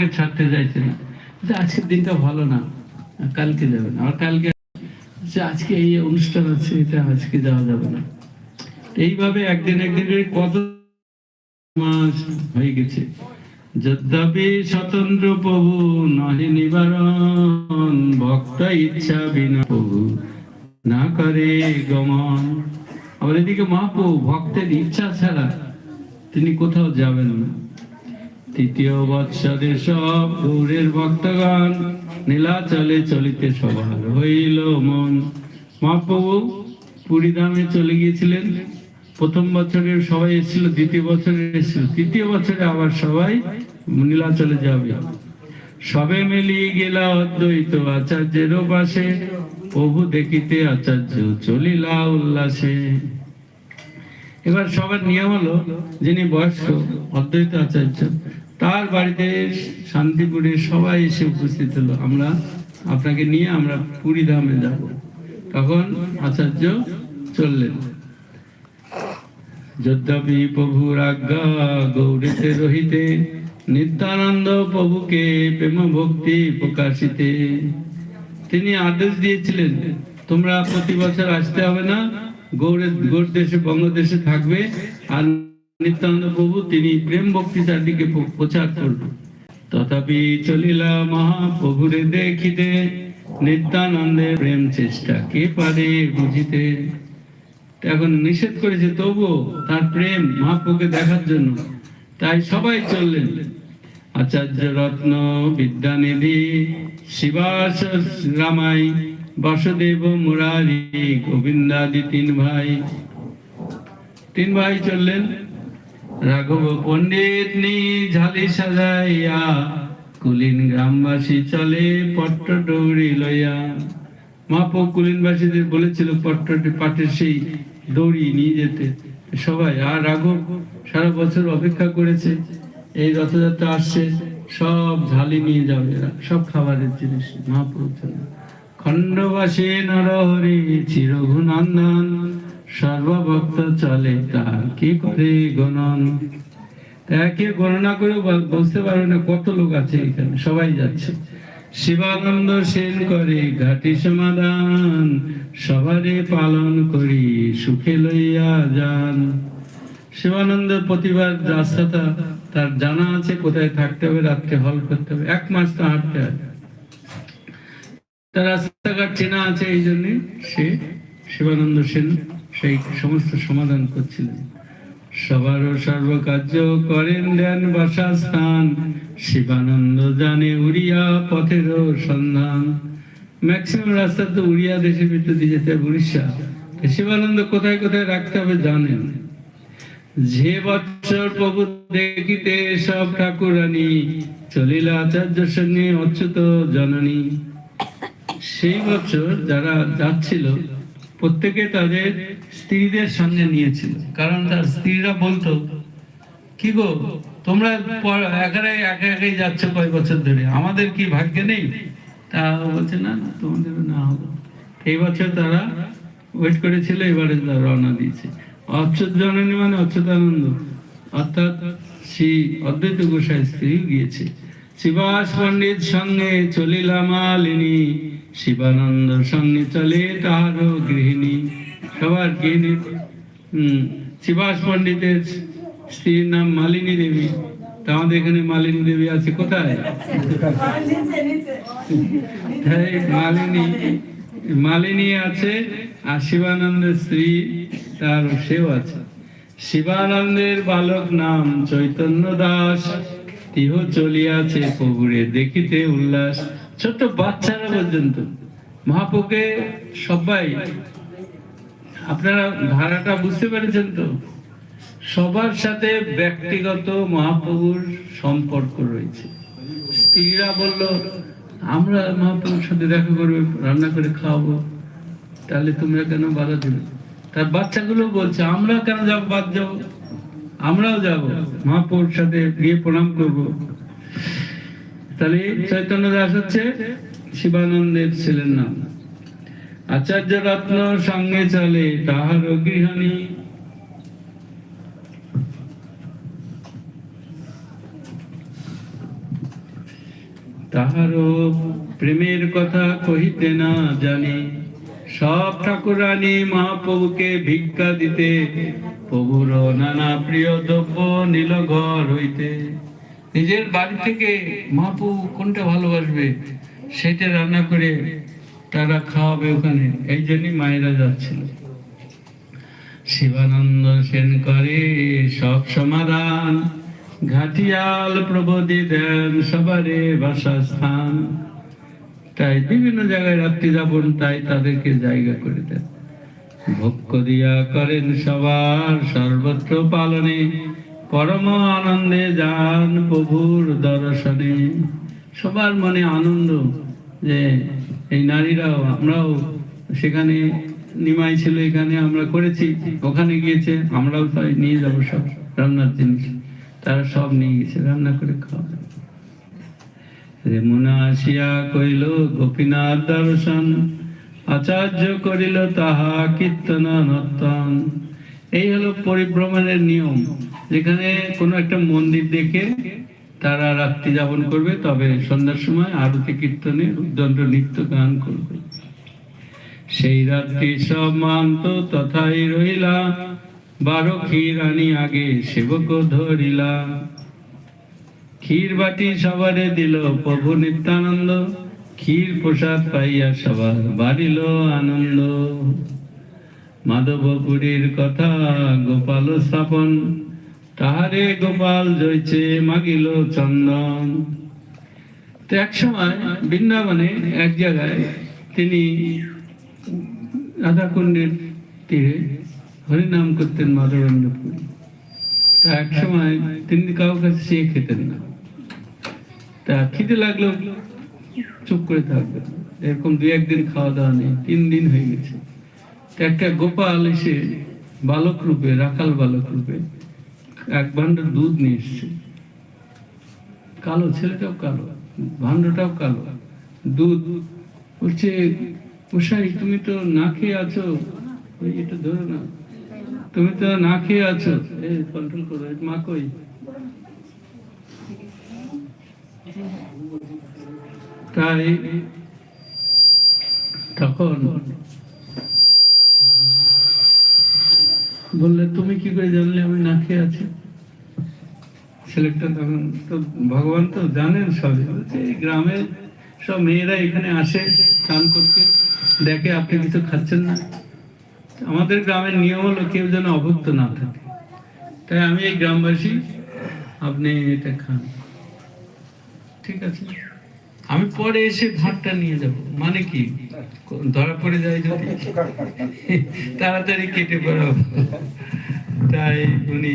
মহাপ্রভুকে ছাড়তে চাইছে না। যে আজকের দিনটা ভালো না, কালকে যাবেন আর কালকে যে আজকে এই অনুষ্ঠান আছে, এটা আজকে যাওয়া যাবে না। এইভাবে একদিন একদিন কত মাস হয়ে গেছে। যদ্যপি স্বতন্ত্র প্রভু, নহে নিবারণ ভক্ত ইচ্ছা বিনা প্রভু, না করে গমন। আবার এদিকে মহাপ্রভু, ভক্তের ইচ্ছা ছাড়া তিনি কোথাও যাবেন না। তৃতীয় সব ভক্তগণ চলিতে সবার হইল মন। মহাপ্রভু চলে গিয়েছিলেন। প্রথম বছরে সবাই এসেছিল, দ্বিতীয় বছরে এসেছিল। তৃতীয় বছরে আবার সবাই নীলাচলে যাবে। সবে মিলিয়ে গেলা অদ্বৈত আচার্যেরও পাশে প্রভু দেখিতে আচার্য চলিলা উল্লাসে। এবার সবার নিয়ম হলো, যিনি বয়স্ক, অদ্বৈত আচার্য তার বাড়িতে শান্তিপুরে সবাই এসে উপস্থিত হলো। আমরা আপনাকে নিয়ে আমরা পুরী ধামে যাব। তখন আচার্য চললেন। যদ্যপি প্রভুর আজ্ঞা গৌরীতে রহিতে, নিত্যানন্দ প্রভুকে প্রেম ভক্তি প্রকাশিতে। তিনি আদেশ দিয়েছিলেন, তোমরা প্রতি বছর আসতে হবে না গৌড়ের গৌড় দেশে বঙ্গদেশে থাকবে, আর নিত্যানন্দ প্রভু, তিনি প্রেম ভক্তি চারদিকে প- প্রচার করবে তথাপি চলিলা মহাপ্রভুরে দেখিতে নিত্যানন্দের প্রেম চেষ্টা কে পারে বুঝিতে? এখন নিষেধ করেছে তবুও তার প্রেম মহাপ্রভুকে দেখার জন্য। তাই সবাই চললেন। আচার্য রত্ন বিদ্যানিধি শিবাস রামাই, বাসুদেব মুরারি, গোবিন্দাদি তিন ভাই। তিন ভাই চললেন। রাঘব পণ্ডিত নি ঝালি সাজাইয়া, কুলিন গ্রামবাসী চলে পট্ট দৌড়ি লইয়া। মাপো কুলিনবাসীদের বলেছিল পট্টটি পাটের সেই দড়ি নিয়ে যেতে সবাই। আর রাঘব সারা বছর অপেক্ষা করেছে, এই রথযাত্রা আসছে, সব ঝালি নিয়ে যাবে, সব খাবারের জিনিস মহাপ্রভুর জন্য। খণ্ডবাসী নরহরি, চিরঘুনন্দন সর্বভক্ত চলে তার। কি করে গণন? একে গণনা করে বুঝতে পারবে না কত লোক আছে এখানে, সবাই যাচ্ছে। শিবানন্দ সেন করে ঘাটি সমাধান, সবারে পালন করি সুখে লইয়া যান। শিবানন্দ প্রতিবার রাস্তাটা, তার জানা আছে কোথায় থাকতে হবে, রাত্রে হল করতে হবে, এক মাস তো হাঁটতে হয়। তার রাস্তাঘাট চেনা আছে এই জন্য সে শিবানন্দ সেন সেই সমস্ত সমাধান করছিলেন। সবার সর্বকার্য করেন দেন বাসা স্থান শিবানন্দ জানে উড়িয়া পথের সন্ধান। ম্যাক্সিমাম রাস্তা তো উড়িয়া দেশের ভিতর দিয়ে যেতে হবে, উড়িষ্যা। শিবানন্দ কোথায় কোথায় রাখতে হবে জানেন? যে বৎসর প্রভু দেখিতে সব ঠাকুরানি, চলিল আচার্য সঙ্গে অচ্যুত জননী। সেই বছর যারা যাচ্ছিল প্রত্যেকে তাদের স্ত্রীদের সঙ্গে নিয়েছিল। কারণ তার স্ত্রীরা বলতো, কি গো, তোমরা একারাই একা একাই যাচ্ছ কয়েক বছর ধরে, আমাদের কি ভাগ্যে নেই? তা বলছে, না না তোমাদের না হবে। এই বছর তারা ওয়েট করেছিল, এবারে রওনা দিয়েছে। অচ্যুত জননী মানে অচ্যুতানন্দ। অর্থাৎ শ্রী অদ্বৈত গোসাই স্ত্রী গিয়েছে। শিবাস পণ্ডিত সঙ্গে চলিলা মালিনী। শিবানন্দ সঙ্গে চলে তাহারও গৃহিণী। সবার গৃহিণী। শিবাস পণ্ডিতের স্ত্রীর নাম মালিনী দেবী। আমাদের এখানে মালিনী দেবী আছে, কোথায়? মালিনী মালিনী আছে আর শিবানন্দের স্ত্রী তার সেও আছে। শিবানন্দের বালক নাম চৈতন্য দাস। তিহ চলিয়াছে প্রভুরে দেখিতে উল্লাস। ছোট্ট বাচ্চারা পর্যন্ত। মহাপ্রভুকে সবাই, আপনারা ধারাটা বুঝতে পেরেছেন তো? সবার সাথে ব্যক্তিগত মহাপ্রভুর সম্পর্ক রয়েছে। স্ত্রীরা বলল, আমরা মহাপ্রভুর সাথে দেখা করবে রান্না করে খাওয়াবো। তাহলে তোমরা কেন বাধা দিবে তার বাচ্চাগুলো বলছে, আমরা কেন যাব, বাদ যাব? আমরাও যাব। মহাপ্রভুর সাথে গিয়ে প্রণাম করব। তাহলে চৈতন্য দাস হচ্ছে শিবানন্দের ছেলের নাম। আচার্য রত্ন সঙ্গে চলে তাহার গৃহণী। তাহারও প্রেমের কথা কহিতে না জানি। সব ঠাকুরানী মহাপ্রভুকে ভিক্ষা দিতে, প্রভুর নানা প্রিয় দ্রব্য নীল ঘর হইতে। নিজের বাড়ি থেকে মহাপ্রভু কোনটা ভালোবাসবে, সেটা রান্না করে তারা খাওয়াবে ওখানে। এই জন্যই মায়েরা যাচ্ছিল। শিবানন্দ সেন করে, সব সমাধান। ঘাটিয়াল প্রবোধি দেন সবারে বাসস্থান। তাই বিভিন্ন জায়গায় রাত্রি যাপন তাই তাদেরকে জায়গা করে দেন। ভক্ষ দিয়া করেন সবার সর্বত্র পালনে, পরম আনন্দে যান প্রভুর দর্শনে। সবার মনে আনন্দ যে এই নারীরাও, আমরাও সেখানে নিমাই ছিল, এখানে আমরা করেছি, ওখানে গিয়েছে, আমরাও তাই নিয়ে যাব সব রান্নার জিনিস। তারা সব নিয়ে গেছে রান্না করে খাওয়া রেমুনা আসিয়া কইল গোপীনাথ দর্শন, আচার্য করিল তাহা এই হলো পরিভ্রমণের নিয়ম। যেখানে কোনো একটা মন্দির দেখে তারা রাত্রি যাপন করবে, তবে সন্ধ্যার সময় আরতি কীর্তনে উদ্দণ্ড নৃত্য গান করবে। সেই রাত্রি সব মান্ত তথাই রহিলা, বারো ক্ষীর আগে সেবক ধরিলা। ক্ষীর বাটি সবারে দিল প্রভু নিত্যানন্দ, ক্ষীর প্রসাদ পাইয়া সবার বাড়িল আনন্দ। মাধবপুরীর কথা গোপাল স্থাপন, তাহারে গোপাল জয়ছে মাগিল চন্দন। তো এক সময় বৃন্দাবনে এক জায়গায় তিনি রাধাকুণ্ডের তীরে হরিনাম করতেন মাধবেন্দ্র পুরী তা এক সময় তিনি কাছে সে খেতেন না। তা খিদে লাগল, চুপ করে থাকবে। এরকম দুই একদিন খাওয়া দাওয়া নেই, তিন দিন হয়ে গেছে। একটা গোপাল এসে বালক রূপে, রাখাল বালক রূপে এক ভান্ডার দুধ নিয়ে এসছে। কালো, ছেলেটাও কালো ভান্ডটাও কালো। দুধ বলছে উষাই তুমি তো না খেয়ে আছো? এটা ধরো না। তুমি তো না খেয়ে আছো? কন্ট্রোল করো মা কই? তাই তখন বললে, তুমি কি করে জানলে আমি না খেয়ে আছি? ছেলেটা তখন, তো ভগবান তো জানেন এই গ্রামে সব মেয়েরা এখানে আসে স্নান করতে। দেখে আপনি কিছু খাচ্ছেন না। আমাদের গ্রামের নিয়ম হলো, কেউ যেন অভুক্ত না থাকে। তাই আমি এই গ্রামবাসী, আপনি এটা খান। ঠিক আছে। আমি পরে এসে ভাতটা নিয়ে যাব। মানে কি? ধরা পড়ে যায় যদি। তাড়াতাড়ি কেটে পড়াবো তাই উনি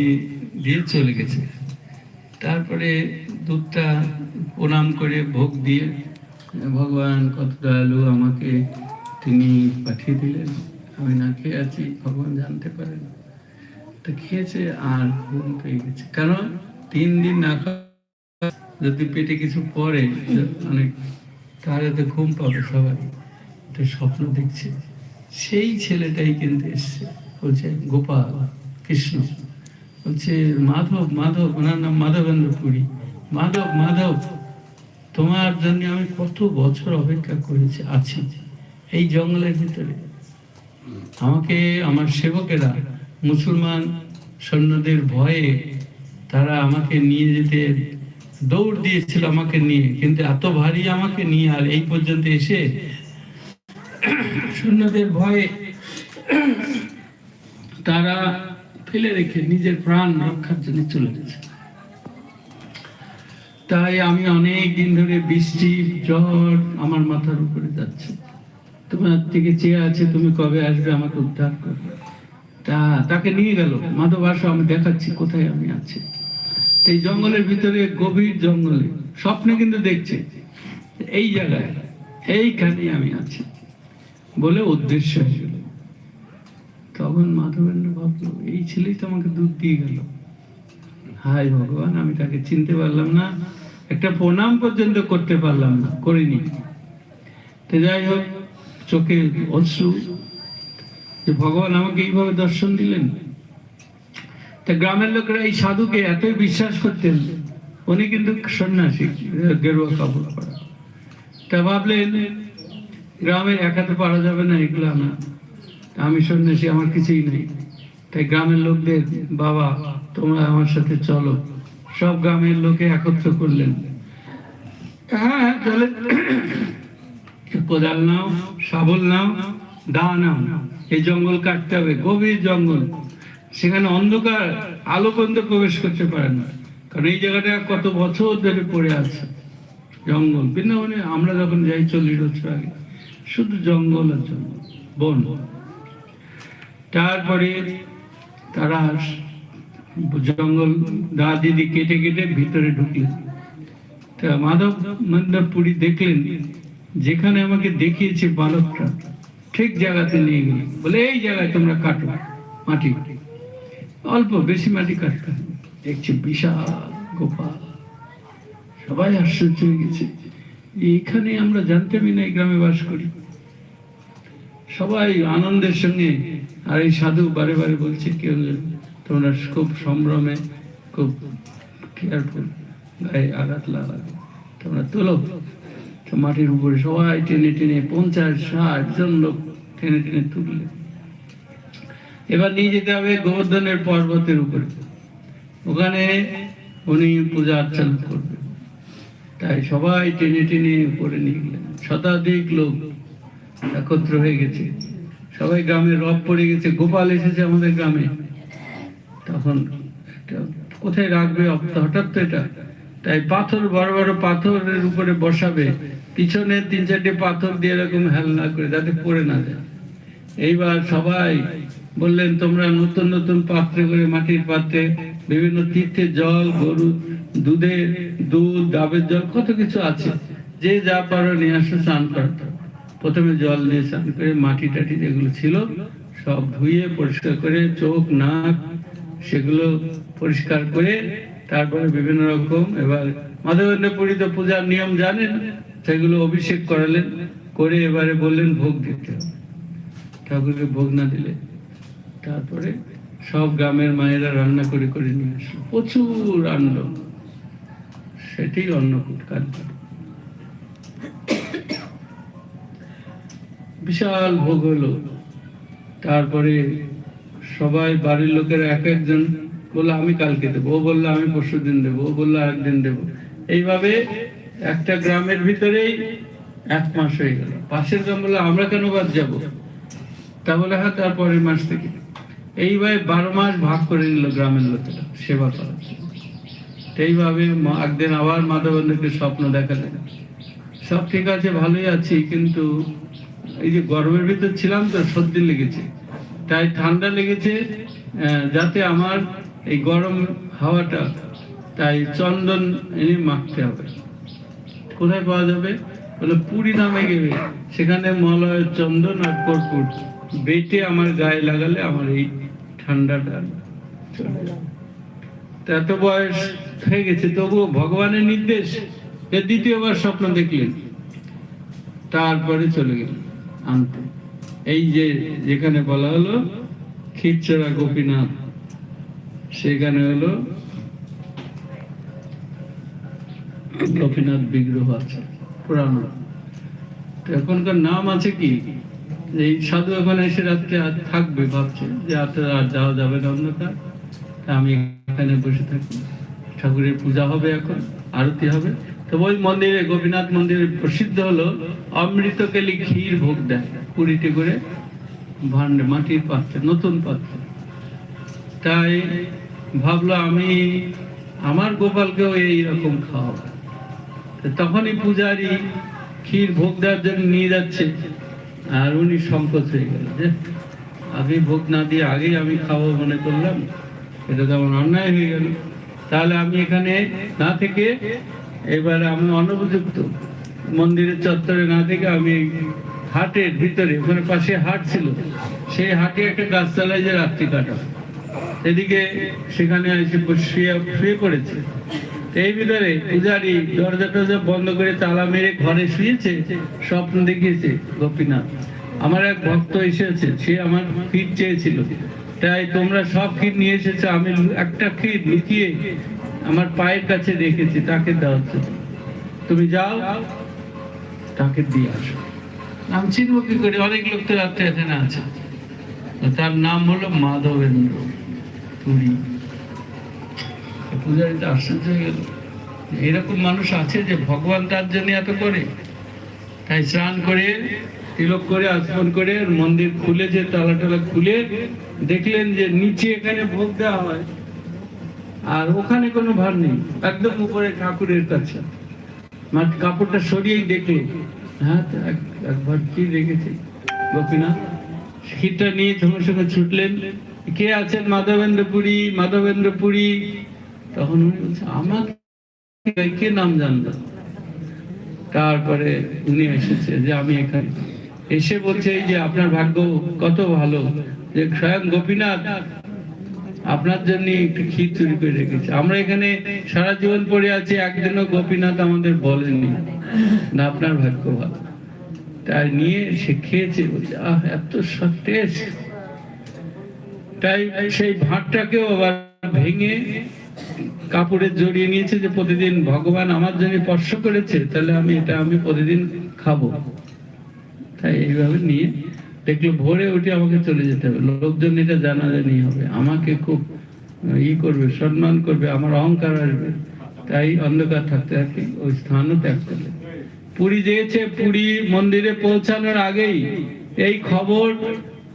দিয়ে চলে গেছে। তারপরে দুধটা প্রণাম করে ভোগ দিয়ে, ভগবান কত দয়ালু আমাকে তিনি পাঠিয়ে দিলেন। আমি না খেয়ে আছি, ভগবান জানতে পারেন। তো খেয়েছে আর ঘুম পেয়ে গেছে। কারণ তিন দিন না খাওয়া যদি পেটে কিছু পড়ে অনেক তাহলে তো ঘুম পাবে সবাই। তো স্বপ্ন দেখছে। সেই ছেলেটাই কিন্তু এসছে। বলছে, গোপাল, কৃষ্ণ। বলছে, মাধব মাধব, ওনার নাম মাধবেন্দ্র পুরী মাধব মাধব, তোমার জন্য আমি কত বছর অপেক্ষা করেছি, আছি। এই জঙ্গলের ভিতরে। আমাকে, আমার সেবকেরা, মুসলমান সৈন্যদের ভয়ে তারা আমাকে নিয়ে যেতে দৌড় দিয়েছিল আমাকে নিয়ে, কিন্তু এত ভারী আমাকে নিয়ে আর এই পর্যন্ত এসে সৈন্যদের ভয়ে তারা ফেলে রেখে নিজের প্রাণ রক্ষার জন্য চলে গেছে। তাই আমি অনেক দিন ধরে বৃষ্টি, ঝড় আমার মাথার উপরে যাচ্ছে। তোমার থেকে চেয়ে আছে তুমি কবে আসবে, আমাকে উদ্ধার করবে। তা তাকে নিয়ে গেল। মাধব আসো, আমি দেখাচ্ছি কোথায় আমি আছি। এই জঙ্গলের ভিতরে গভীর জঙ্গলে। স্বপ্নে কিন্তু দেখছে। এই জায়গায় এইখানে আমি আছি বলে উদ্দেশ্য হয়ে গেল তখন মাধবেন্দ্র ভাবলো, এই ছেলেই তো আমাকে দুধ দিয়ে গেল। হায় ভগবান, আমি তাকে চিনতে পারলাম না, একটা প্রণাম পর্যন্ত করতে পারলাম না, করিনি। তো যাই হোক, চোখে অশ্রু। যে ভগবান আমাকে এইভাবে দর্শন দিলেন তা গ্রামের লোকেরা এই সাধুকে এতই বিশ্বাস করতেন, উনি কিন্তু সন্ন্যাসী, গেরুয়া কাপড় পরা তা ভাবলেন, গ্রামে একাতে পারা যাবে না, এগুলো না। আমি সন্ন্যাসী, আমার কিছুই নেই। তাই গ্রামের লোকদের, বাবা, তোমরা আমার সাথে চলো। সব গ্রামের লোকে একত্র করলেন। হ্যাঁ হ্যাঁ চলে কোদাল নাও, শাবল নাও দা নাও, এই জঙ্গল কাটতে হবে, গভীর জঙ্গল। সেখানে অন্ধকার আলো পর্যন্ত প্রবেশ করতে পারে না। কারণ এই জায়গাটা কত বছর ধরে পড়ে আছে। জঙ্গল। বৃন্দাবনে আমরা যখন যাই চল্লিশ বছর আগে, শুধু জঙ্গল আর জঙ্গল, বন। তারপরে তারা জঙ্গল দা দিদি কেটে কেটে ভিতরে ঢুকলেন। তা মাধব মন্দারপুরি দেখলেন, যেখানে আমাকে দেখিয়েছে বালকটা, ঠিক জায়গাতে নিয়ে গেল বলে, এই জায়গায় তোমরা কাটো মাটি। অল্প বেশি মাটি কাটতে হবে। দেখছি বিশাল গোপাল। সবাই আশ্চর্য হয়ে গেছে এইখানে আমরা জানতামই না এই গ্রামে বাস করি। সবাই আনন্দের সঙ্গে আর এই সাধু বারে বারে বলছে কেউ তোমরা খুব সম্ভ্রমে, খুব কেয়ারফুল গায়ে আঘাত লাগাবে তোমরা তোলো। তো মাটির উপরে সবাই টেনে টেনে পঞ্চাশ ষাট জন লোক টেনে টেনে তুললে এবার নিয়ে যেতে হবে গোবর্ধনের পর্বতের উপরে। ওখানে উনি পূজা অর্চনা করবে তাই সবাই টেনে টেনে উপরে নিয়ে গেলেন। শতাধিক লোক একত্র হয়ে গেছে। সবাই গ্রামে রব পড়ে গেছে। গোপাল এসেছে আমাদের গ্রামে। তখন কোথায় রাখবে হঠাৎ তো এটা। তাই পাথর, বড় বড় পাথরের উপরে বসাবে। পিছনে তিন চারটে পাথর দিয়ে এরকম হেলনা করে, যাতে পড়ে না যায়। এইবার সবাই বললেন, তোমরা নতুন নতুন পাত্রে করে মাটির পাত্রে বিভিন্ন তীর্থের জল গরু দুধের দুধ, ডাবের জল, কত কিছু আছে। যে যা পারো নিয়ে আসো, স্নান করতো প্রথমে জল দিয়ে স্নান করে মাটি টাটি যেগুলো ছিল, সব ধুয়ে পরিষ্কার করে চোখ, নাক, সেগুলো পরিষ্কার করে তারপরে বিভিন্ন রকম, এবার মাধবেন্দ্র পুরী তো পূজার নিয়ম জানেন, সেগুলো অভিষেক করালেন, করে এবারে বললেন ভোগ দিতে। ঠাকুরকে ভোগ না দিলে তারপরে সব গ্রামের মায়েরা রান্না করে করে নিয়ে আসলো। প্রচুর আনলো সেটাই অন্নকূট কাণ্ড বিশাল ভোগ হলো। তারপরে সবাই বাড়ির লোকেরা এক একজন বলল, আমি কালকে দেবো। ও বলল, আমি পরশু দিন দেবো। ও বলল, একদিন দেবো। এইভাবে একটা গ্রামের ভিতরেই এক মাস হয়ে গেল। পাশের গ্রাম বলল, আমরা কেন বাদ যাব? তা বলে হ্যাঁ তারপরের মাস থেকে। এইভাবে বারো মাস ভাগ করে নিল গ্রামের লোকেরা, সেবা করার। এইভাবে একদিন আবার মাধবেন্দ্রকে স্বপ্ন দেখালেন সব ঠিক আছে, ভালোই আছি, কিন্তু এই যে গরমের ভিতর ছিলাম তো সর্দি লেগেছে। তাই ঠান্ডা লেগেছে যাতে আমার এই গরম হাওয়াটা, তাই চন্দন এনে মাখতে হবে। কোথায় পাওয়া যাবে? বলে পুরী নামে গেবে। সেখানে মলয় চন্দন আর কর্পূর বেটে আমার গায়ে লাগালে আমার এই ঠান্ডাটা এত বয়স হয়ে গেছে, তবুও ভগবানের নির্দেশ এ দ্বিতীয়বার স্বপ্ন দেখলেন। তারপরে চলে গেলেন আনতে। এই যে যেখানে বলা হলো খিরচড়া গোপীনাথ, সেখানে হলো গোপীনাথ বিগ্রহ আছে, পুরানো। এখনকার নাম আছে কি? এই সাধু এখন এসে রাত্রে আর থাকবে ভাবছে যে রাত্রে আর যাওয়া যাবে না অন্যটা তা আমি এখানে বসে থাকি। ঠাকুরের পূজা হবে এখন, আরতি হবে। তো ওই মন্দিরে, গোপীনাথ মন্দিরে প্রসিদ্ধ হলো অমৃতকেলি ক্ষীর ভোগ দেয়, পুরীতে করে ভান্ডে মাটির পাত্রে, নতুন পাত্রে। তাই ভাবলো আমি আমার গোপালকেও এইরকম খাওয়াবো। তখনই পূজারি ক্ষীর ভোগ দেওয়ার জন্য নিয়ে যাচ্ছে। আর উনি সংকোচ হয়ে গেল, যে আমি ভোগ না দিয়ে আগেই আমি খাব মনে করলাম, এটা তো আমার অন্যায় হয়ে গেল। তাহলে আমি এখানে না থেকে এবার আমি অনুপযুক্ত মন্দিরের চত্বরে না থেকে আমি হাটের ভিতরে, ওখানে পাশে হাট ছিল, সেই হাটে একটা গাছতলায় যে রাত্রি কাটা। এদিকে সেখানে এসে শুয়ে শুয়ে পড়েছে। এই ভিতরে পূজারি দরজা টরজা বন্ধ করে তালা মেরে ঘরে শুয়েছে, স্বপ্ন দেখিয়েছে গোপীনাথ। আমার এক ভক্ত এসেছে, সে আমার ক্ষীর চেয়েছিল। তাই তোমরা সব ক্ষীর নিয়ে এসেছ, আমি একটা ক্ষীর লুকিয়ে আমার পায়ের কাছে রেখেছি, তাকে দেওয়া তুমি যাও, তাকে দিয়ে আসো। নাম চিনব কি করে, অনেক লোক তো রাত্রে এখানে আছে। তার নাম হলো মাধবেন্দ্র পুরী। পূজারিতে আশ্চর্য হয়ে গেল। এরকম মানুষ আছে যে ভগবান তার জন্য এত করে। তাই স্নান করে, তিলক করে আসমন করে, মন্দির খুলেছে তালা টালা খুলে দেখলেন যে নিচে এখানে ভোগ দেওয়া হয়। আর ওখানে কোনো ভার নেই, একদম উপরে ঠাকুরের কাছে। মাঠ কাপড়টা সরিয়েই দেখল হ্যাঁ এক- একবার কি রেখেছে গোপীনাথ ক্ষীরটা নিয়ে সঙ্গে সঙ্গে ছুটলেন। কে আছেন? মাধবেন্দ্র পুরী মাধবেন্দ্র পুরী তখন উনি বলছে আমার কে নাম জানলো? তারপরে উনি এসেছে যে, আমি এখানে। এসে বলছে যে আপনার ভাগ্য কত ভালো যে, স্বয়ং গোপীনাথ আপনার জন্য একটু ক্ষীর চুরি করে রেখেছে। আমরা এখানে সারা জীবন পড়ে আছি, একদিনও গোপীনাথ আমাদের বলেনি না আপনার ভাগ্য ভালো। তাই নিয়ে সে খেয়েছে, বলছে, আহ, এত সতেজ তাই সেই ভাতটাকেও আবার ভেঙে কাপড়ে জড়িয়ে নিয়েছে যে প্রতিদিন ভগবান আমার জন্য স্পর্শ করেছে, তাহলে আমি এটা আমি প্রতিদিন খাব। তাই এইভাবে নিয়ে দেখল ভোরে উঠে আমাকে চলে যেতে হবে। লোকজন এটা জানাজানি হবে। আমাকে খুব ই করবে, সম্মান করবে, আমার অহংকার আসবে। তাই অন্ধকার থাকতে থাকতে ওই স্থানও ত্যাগ করলে। পুরী যেয়েছে, পুরী মন্দিরে পৌঁছানোর আগেই এই খবর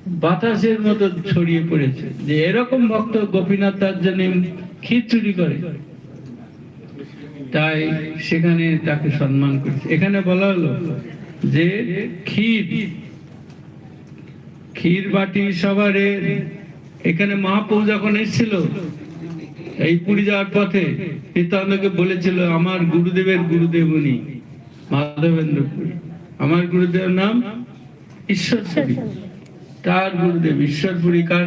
বাতাসের মতো ছড়িয়ে পড়েছে। যে এরকম ভক্ত গোপীনাথ তার জন্য ক্ষীর চুরি করে। তাই সেখানে তাকে সম্মান করেছে। এখানে বলা হলো যে ক্ষীর ক্ষীর বাটি সবারে। এখানে মহাপ্রভু যখন এসেছিল এই পুরী যাওয়ার পথে নিত্যানন্দকে বলেছিল আমার গুরুদেবের গুরুদেব উনি মাধবেন্দ্র পুরী আমার গুরুদেবের নাম ঈশ্বরপুরী। তার গুরুদেব ঈশ্বরপুরী কার?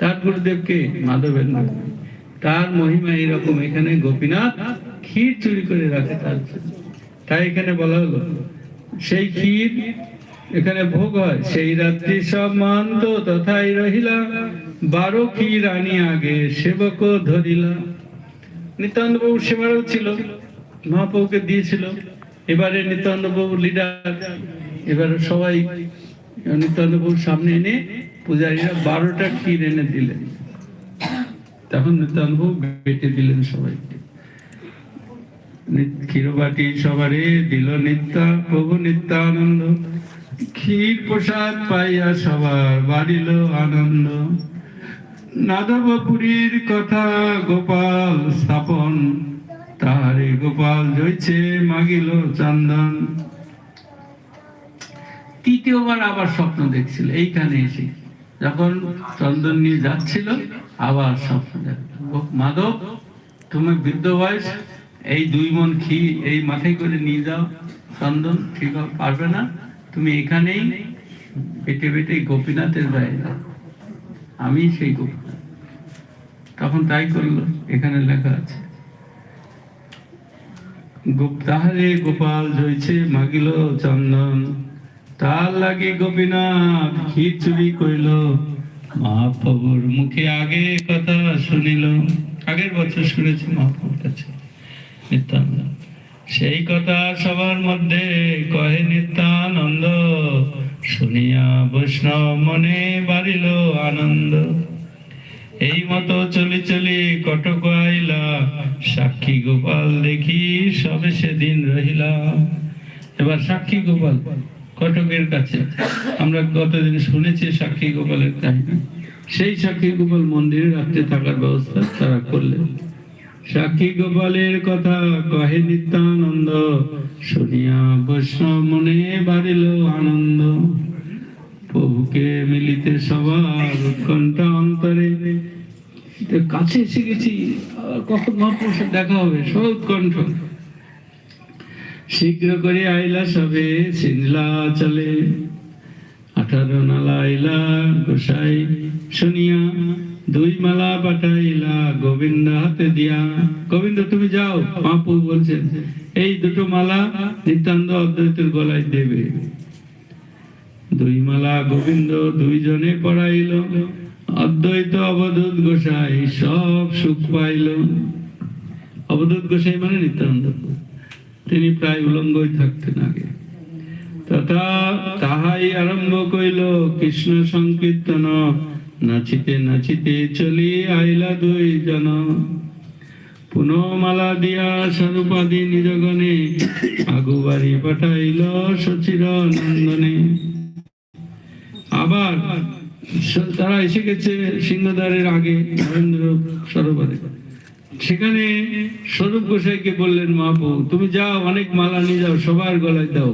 তার গুরুদেবকে মাধবেন্দ্র পুরী। তার মহিমা এরকম এখানে গোপীনাথ ক্ষীর চুরি করে রাখে তার তাই এখানে বলা হলো, সেই ক্ষীর এখানে ভোগ হয়। সেই রাত্রি সব মান্ত, তথাই রহিলা বারো ক্ষীর আনি আগে, সেবক ধরিলা নিত্যানন্দ বাবু সেবারও ছিল, মহাপ্রভুকে দিয়েছিল। এবারে নিত্যানন্দ বাবু লিডার এবারে সবাই নিত্যানন্দ বাবুর সামনে এনে পূজারীরা বারোটা ক্ষীর এনে দিলেন। তখন বাবু বেটে দিলেন সবাইকে। ক্ষীরবাটি দিল প্রভু নিত্যানন্দ। ক্ষীর প্রসাদ পাইয়া সবার বাড়িল আনন্দ। নাদবপুরীর কথা গোপাল স্থাপন, তাহারে গোপাল জয়ছে মাগিল চন্দন। তৃতীয়বার আবার স্বপ্ন দেখছিল, এইখানে এসে। যখন চন্দন নিয়ে যাচ্ছিল, আবার মাধব, তুমি বৃদ্ধ বয়স, এই দুই মন ঘি এই মাথায় করে নিয়ে যাও, চন্দন ঠিক পারবে না, তুমি এখানেই বেটে বেটে গোপীনাথের যাও আমি সেই গোপীনাথ। তখন তাই করল, এখানে লেখা আছে তাহারে গোপাল জয়ছে মাগিল চন্দন তার লাগে গোপীনাথ চুরি করিল মহাপ্রভুর মুখে আগে কথা শুনিল। আগের বছর শুনেছি মহাপ্রভুর কাছে। নিত্যানন্দ। সেই কথা সবার মধ্যে কহে নিত্যানন্দ। শুনিয়া বৈষ্ণব মনে বাড়িল আনন্দ। এই মতো চলি চলি কটক আইলা। সাক্ষী গোপাল দেখি সবে সেদিন রহিলা। এবার সাক্ষী গোপাল কটকের কাছে। আমরা গতদিন শুনেছি সাক্ষী গোপালের কাহিনী। সেই সাক্ষী গোপাল মন্দিরে রাত্রে থাকার ব্যবস্থা তারা করলেন। সাক্ষী গোপালের কথা কহে নিত্যানন্দ, শুনিয়া বৈষ্ণব মনে বাড়িল আনন্দ। প্রভুকে মিলিতে সবার উৎকণ্ঠা অন্তরে। কাছে এসে গেছি কখন মহাপুরুষের দেখা হবে? সব উৎকণ্ঠ। শীঘ্র করে আইলা সবে সিনলা চলে। আঠারো নালা আইলা গোসাই শুনিয়া, দুই মালা পাঠাইলা গোবিন্দ হাতে দিয়া। গোবিন্দ, তুমি যাও মহাপুর বলছেন, এই দুটো মালা নিতান্ত অদ্বৈতের গলায় দেবে। দুই মালা গোবিন্দ দুইজনে পড়াইল, অদ্বৈত অবধূত গোসাই সব সুখ পাইল। অবধূত গোসাই মানে নিত্যানন্দ। তিনি প্রায় উলঙ্গই থাকতেন আগে। তথা তাহাই আরম্ভ কইল, কৃষ্ণ সংকীর্তন, নাচিতে নাচিতে চলি আইলা দুই জন। পুনমালা দিয়া স্বরূপাদি নিজগণে আগু বাড়ি পাঠাইল সচির নন্দনে। আবার তারা এসে গেছে সিংহদ্বারের আগে, নরেন্দ্র সরোবরে। সেখানে স্বরূপ গোসাইকে বললেন মহাপু তুমি যাও, অনেক মালা নিয়ে যাও, সবার গলায় দাও।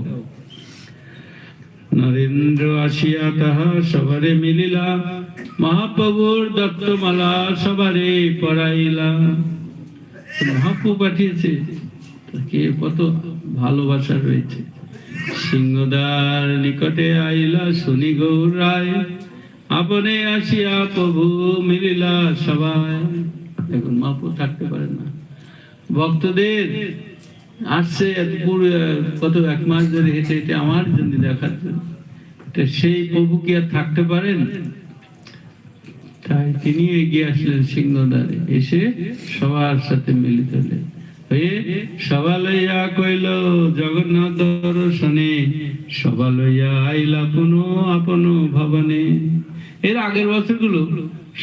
নরেন্দ্র আসিয়া তাহা সবারে মিলিলা, মহাপ্রভুর দত্তমালা সবারে পড়াইলা মহাপ্রভু পাঠিয়েছে, তাকে কত ভালোবাসা রয়েছে। সিংহদার নিকটে আইলা শুনি গৌর রায়, আপনে আসিয়া প্রভু মিলিলা সবাই। এখন মহাপ্রভু থাকতে পারে না। ভক্তদের আসছে কত এক মাস ধরে হেঁটে হেঁটে আমার জন্য দেখার জন্য। সেই প্রভু কি আর থাকতে পারেন? তাই তিনি এগিয়ে আসলেন সিংহদ্বারে, এসে সবার সাথে মিলিত হলেন। হয়ে লইয়া কইল, জগন্নাথ দর্শনে সবা লইয়া আইলা পুন আপন ভবনে। এর আগের বছরগুলো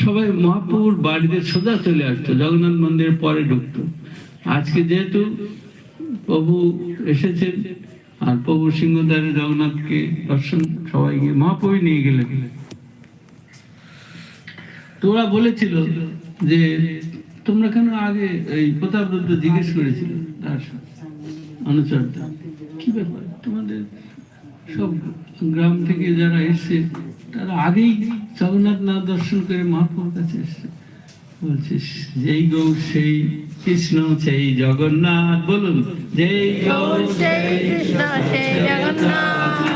সবাই মহাপুর বাড়িতে সোজা চলে আসতো, জগন্নাথ মন্দিরের পরে ঢুকতো। আজকে যেহেতু প্রভু এসেছেন, আর প্রভু সিংহদ্বারে জগন্নাথকে দর্শন সবাই গিয়ে মহাপ্রভু নিয়ে গেলেন। তোরা বলেছিল যে, তোমরা কেন আগে এই প্রতাপ রুদ্র জিজ্ঞেস করেছিল তার অনুচরটা কি ব্যাপার? তোমাদের সব গ্রাম থেকে যারা এসছে তারা আগেই জগন্নাথ না দর্শন করে মহাপ্রভুর কাছে এসছে। বলছিস যেই গৌ, সেই কৃষ্ণ, সেই জগন্নাথ, বলুন, যেই গৌ, সেই কৃষ্ণ, সেই জগন্নাথ।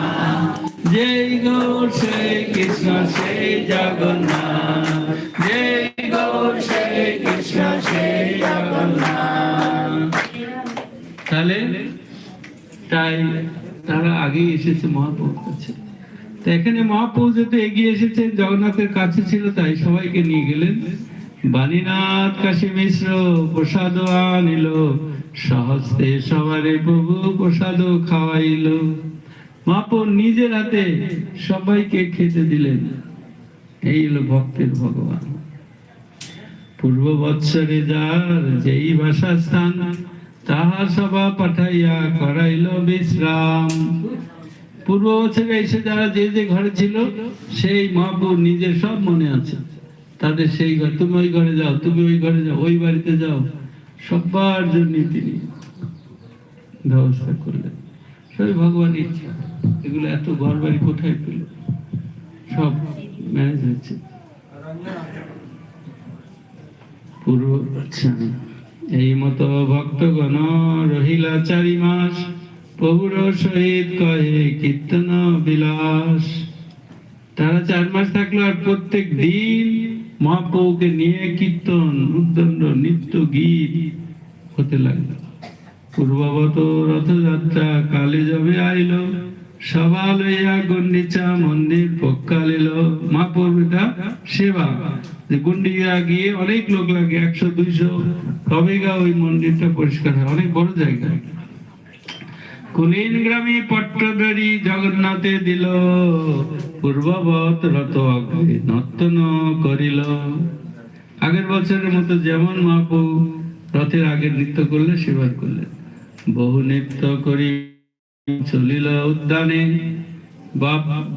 জয় গৌর সেই কৃষ্ণ, সেই জগন্নাথ। জয় গৌর সেই কৃষ্ণ, সেই জগন্নাথ। তাহলে, তাই তারা আগে এসেছে মহাপ্রভুর কাছে। এখানে মহাপ্রভু যেহেতু এগিয়ে এসেছেন, জগন্নাথের কাছে ছিল, তাই সবাইকে নিয়ে গেলেন। বাণীনাথ কাশী মিশ্র, প্রসাদ আনিল। সহস্তে সবারে প্রভু প্রসাদ খাওয়াইল। মহাপ্রভু নিজের হাতে সবাইকে খেতে দিলেন। এই হলো ভক্তের ভগবান। পূর্ব বৎসরে যার যেই বাসাস্থান তাহা সভা পাঠাইয়া করাইল বিশ্রাম। পূর্ব বছরে এসে যারা যে যে ঘরে ছিল, সেই মহাপ্রভু নিজের সব মনে আছে। তাদের সেই ঘর, তুমি ওই ঘরে যাও, তুমি ওই ঘরে যাও, ওই বাড়িতে যাও। সবার জন্য তিনি ব্যবস্থা করলেন। সবই ভগবান ইচ্ছা, এগুলো এত ঘর বাড়ি কোথায় পেল? সব ম্যানেজ হচ্ছে পূর্ব আচ্ছা এই মতো ভক্তগণ রহিলা চারি মাস প্রভুর সহিত কহে কীর্তন বিলাস। তারা চার মাস থাকল আর প্রত্যেক দিন মহাপ্রভুকে নিয়ে কীর্তন, উদ্দণ্ড, নিত্য গীত হতে লাগল। পূর্ববত রথযাত্রা কালে যাবে আইল, সভা লইয়া গন্ডিচা মন্দির পক্কালিল মা পূর্বিটা সেবা গুন্ডিয়া গিয়ে অনেক লোক লাগে, একশো, দুইশো। তবে গা ওই মন্দিরটা পরিষ্কার হয়, অনেক বড় জায়গা। কুলীন গ্রামে পট্টদারি জগন্নাথে দিল পূর্ববত রত অগ্রে নর্তন করিল। আগের বছরের মতো যেমন মাপু রথের আগে নৃত্য করলে সেবার করলেন বহু নৃত্য করি, চলিল উদ্যানে।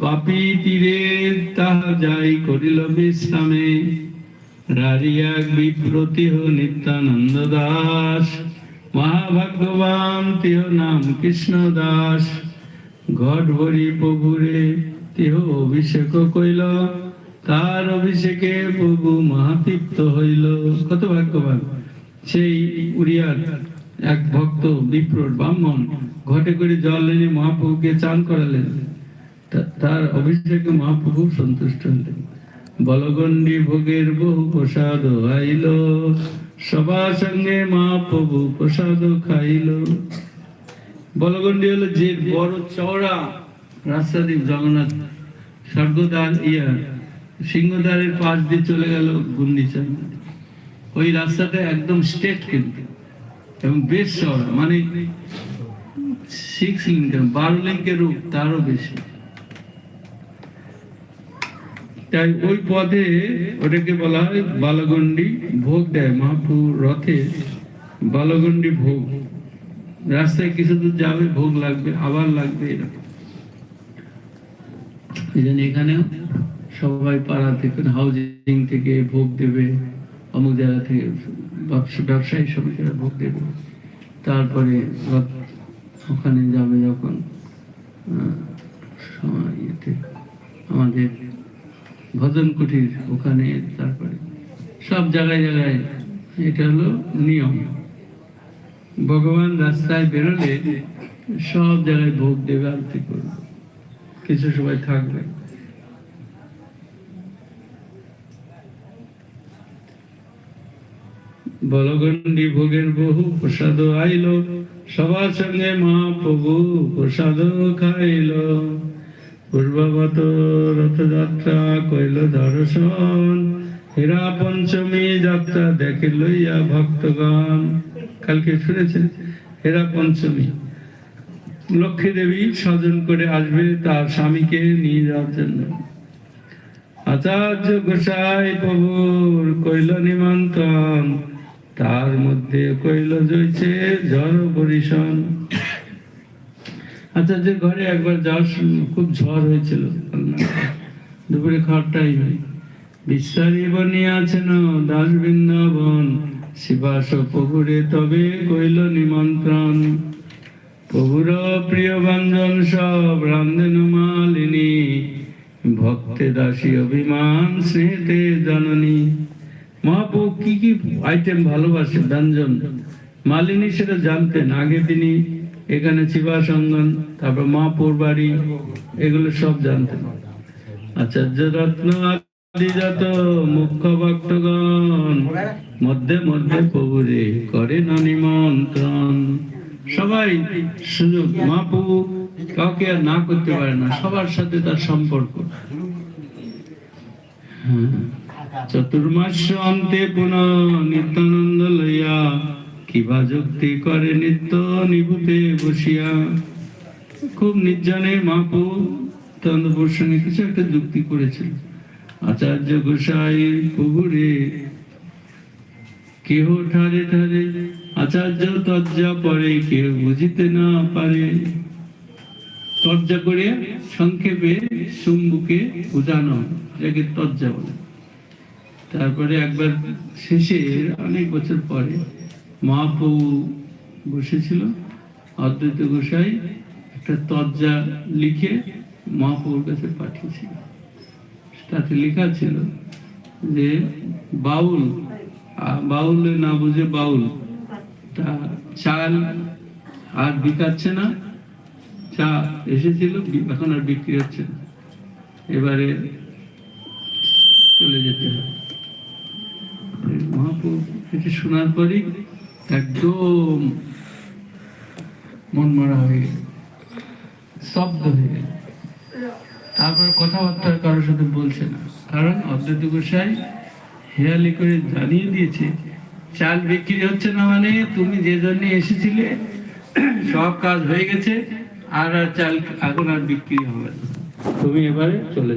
বাপি তীরে তাহা যাই করিল বিশ্রামে। রারিয়া বিপ্রতিহ নিত্যানন্দ দাস। মহাভাগ্যবান তিহ নাম কৃষ্ণ দাস। ঘট ভরি প্রভুরে, তিহ অভিষেক কইল। তার অভিষেকে প্রভু মহাতৃপ্ত হইল। কত ভাগ্যবান। সেই উড়িয়ার এক ভক্ত বিপ্র ব্রাহ্মণ ঘটে করে জল এনে মহাপ্রভুকে চান করালেন। তার অভিষেকে মহাপ্রভু সন্তুষ্ট হলেন। বলগণ্ডী ভোগের বহু প্রসাদ আইল সবার সঙ্গে মহাপ্রভু প্রসাদ খাইল। বলগণ্ডী হলো যে বড় চওড়া রাস্তা দিয়ে জগন্নাথ স্বর্গদ্বার ইয়া, সিংহদ্বারের পাশ দিয়ে চলে গেল গুন্ডিচা ওই রাস্তাটা একদম স্ট্রেট কিন্তু, এবং বেশ চওড়া মানে সিক্স লিঙ্কের বারো লিঙ্কের রূপ, তারও বেশি। তাই ওই পদে ওটাকে বলা হয় বালগন্ডি ভোগ দেয় মহাপুর রথে বালগন্ডি ভোগ। রাস্তায় কিছু দূর যাবে, ভোগ লাগবে, আবার লাগবে এরকম। এই জন্য এখানেও সবাই পাড়া থেকে হাউজিং থেকে ভোগ দেবে, অমুক জায়গা থেকে ব্যবসা- ব্যবসায়ী সমিতিরা ভোগ দেবে। তারপরে ওখানে যাবে যখন সময় আমাদের ভজন কুটির ওখানে, তারপরে সব জায়গায় জায়গায় এটা হলো নিয়ম। ভগবান রাস্তায় বেরোলে সব জায়গায় ভোগ দেবে, আরতি করবে। কিছু সময় থাকবে। বলগন্ডি ভোগের বহু প্রসাদ আইল, সবার সঙ্গে মহাপ্রভু প্রসাদ খাইল। পূর্ববত রথযাত্রা কইল দর্শন। হীরা পঞ্চমী যাত্রা দেখে লইয়া ভক্তগণ, কালকে শুনেছেন? হীরা পঞ্চমী। লক্ষ্মী দেবী স্বজন করে আসবে তার স্বামীকে নিয়ে যাওয়ার জন্য। আচার্য গোসাই প্রভুর কইল নিমন্ত্রণ। তার মধ্যে কইল জয়ছে ঝড় বরিশন। আচার্যের ঘরে একবার যাওয়ার খুব ঝড় হয়েছিল, দুপুরে খাওয়ার টাইমে বিস্তারি বনিয়াছেন দাস বৃন্দাবন, শিবাস প্রভুরে তবে কইল নিমন্ত্রণ। প্রভুর প্রিয় ব্যঞ্জন সব রান্ধেন মালিনী, ভক্তে দাসী অভিমান স্নেহেতে জননী। মহাপ্রভু কি কি আইটেম ভালোবাসে ব্যঞ্জন? মালিনী সেটা জানতেন, আগে তিনি এখানে চিবাসঙ্গন তারপর মাপুর বাড়ি এগুলো সব জানতেন আচার্য রত্ন আদিজাত মুখ্য ভক্তগণ, মধ্যে মধ্যে প্রভুরে করে না নিমন্ত্রণ সবাই সুযোগ মাপু কাউকে আর না করতে পারে না, সবার সাথে তার সম্পর্ক হ্যাঁ। চতুর্মাস অন্তে পুনঃ নিত্যানন্দ লইয়া কিবা যুক্তি করে নিত্য নিভূতে বসিয়া। খুব নির্জনে মাপু তন্দপুর সঙ্গে কিছু একটা যুক্তি করেছিল। আচার্য গোসাই প্রভুরে, কেহ ঠারে ঠারে আচার্য তজ্জা পরে কেউ বুঝিতে না পারে। তজ্জা করে সংক্ষেপে চুম্বুকে বোঝানো যাকে তজ্জা বলে। তারপরে একবার শেষে অনেক বছর পরে মহাপ্রভু বসেছিল অদ্বৈত গোসাই একটা তজ্জা লিখে মহাপ্রভুর কাছে পাঠিয়েছিল। তাতে লেখা ছিল যে, বাউল বাউল না বুঝে বাউল, তা চাল আর বিকাচ্ছে না, চা এসেছিল এখন আর বিক্রি হচ্ছে না। এবারে চলে যেতে হবে মহাপ্রভু এটি শোনার পরই একদম মন মরা হয়ে স্তব্ধ হয়ে তারপর কথাবার্তা কারোর সাথে বলছে না। কারণ অদ্বৈত গোসাই হেয়ালি করে জানিয়ে দিয়েছে, চাল বিক্রি হচ্ছে না মানে তুমি যে জন্য এসেছিলে, সব কাজ হয়ে গেছে, আর আর চাল এখন আর বিক্রি হবে না। তুমি এবারে চলে